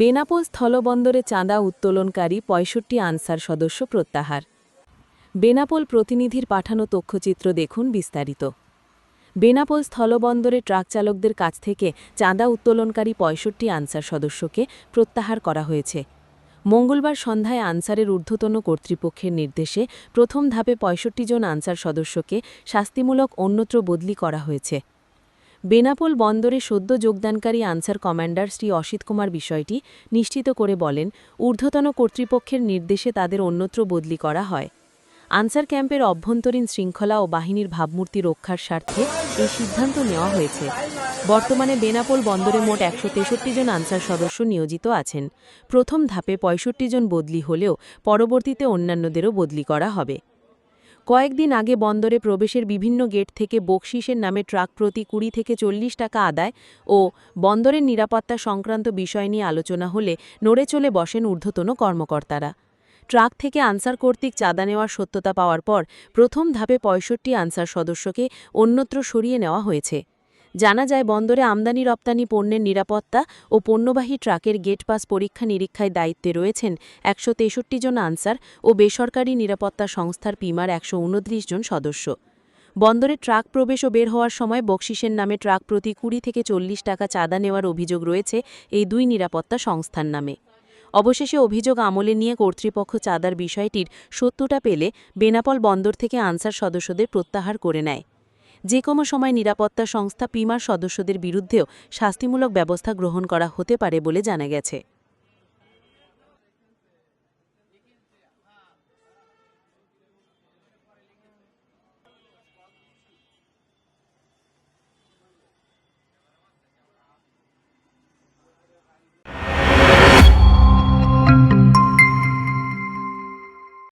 বেনাপোল স্থলবন্দরে চাঁদা উত্তোলনকারী পঁয়ষট্টি আনসার সদস্য প্রত্যাহার। বেনাপোল প্রতিনিধির পাঠানো তথ্যচিত্র দেখুন বিস্তারিত। বেনাপোল স্থলবন্দরে ট্রাক চালকদের কাছ থেকে চাঁদা উত্তোলনকারী পঁয়ষট্টি আনসার সদস্যকে প্রত্যাহার করা হয়েছে। মঙ্গলবার সন্ধ্যায় আনসারের ঊর্ধ্বতন কর্তৃপক্ষের নির্দেশে প্রথম ধাপে পঁয়ষট্টি জন আনসার সদস্যকে শাস্তিমূলক অন্যত্র বদলি করা হয়েছে। বেনাপোল বন্দরে সদ্য যোগদানকারী আনসার কমান্ডার শ্রী অসিত কুমার বিষয়টি নিশ্চিত করে বলেন, ঊর্ধ্বতন কর্তৃপক্ষের নির্দেশে তাদের অন্যত্র বদলি করা হয়। আনসার ক্যাম্পের অভ্যন্তরীণ শৃঙ্খলা ও বাহিনীর ভাবমূর্তি রক্ষার স্বার্থে এই সিদ্ধান্ত নেওয়া হয়েছে। বর্তমানে বেনাপোল বন্দরে মোট একশো তেষট্টি জন আনসার সদস্য নিয়োজিত আছেন। প্রথম ধাপে পঁয়ষট্টি জন বদলি হলেও পরবর্তীতে অন্যান্যদেরও বদলি করা হবে। কয়েকদিন আগে বন্দরে প্রবেশের বিভিন্ন গেট থেকে বকশিসের নামে ট্রাক প্রতি কুড়ি থেকে চল্লিশ টাকা আদায় ও বন্দরের নিরাপত্তা সংক্রান্ত বিষয় নিয়ে আলোচনা হলে নড়ে চলে বসেন ঊর্ধ্বতন কর্মকর্তারা। ট্রাক থেকে আনসার কর্তৃক চাঁদা নেওয়ার সত্যতা পাওয়ার পর প্রথম ধাপে পঁয়ষট্টি আনসার সদস্যকে অন্যত্র সরিয়ে নেওয়া হয়েছে। জানা যায়, বন্দরে আমদানি, রপ্তানি, পণ্যের নিরাপত্তা ও পণ্যবাহী ট্রাকের গেট পাস পরীক্ষা নিরীক্ষায় দায়িত্বে রয়েছেন একশো তেষট্টি জন আনসার ও বেসরকারি নিরাপত্তা সংস্থার পিমার একশো উনত্রিশ জন সদস্য। বন্দরে ট্রাক প্রবেশ ও বের হওয়ার সময় বকশিসের নামে ট্রাক প্রতি কুড়ি থেকে চল্লিশ টাকা চাঁদা নেওয়ার অভিযোগ রয়েছে এই দুই নিরাপত্তা সংস্থার নামে। অবশেষে অভিযোগ আমলে নিয়ে কর্তৃপক্ষ চাঁদার বিষয়টির সত্যটা পেলে বেনাপল বন্দর থেকে আনসার সদস্যদের প্রত্যাহার করে নেয়। যে কোনো সময় নিরাপত্তা সংস্থা পিমার সদস্যদের বিরুদ্ধেও শাস্তিমূলক ব্যবস্থা গ্রহণ করা হতে পারে বলে জানা গেছে।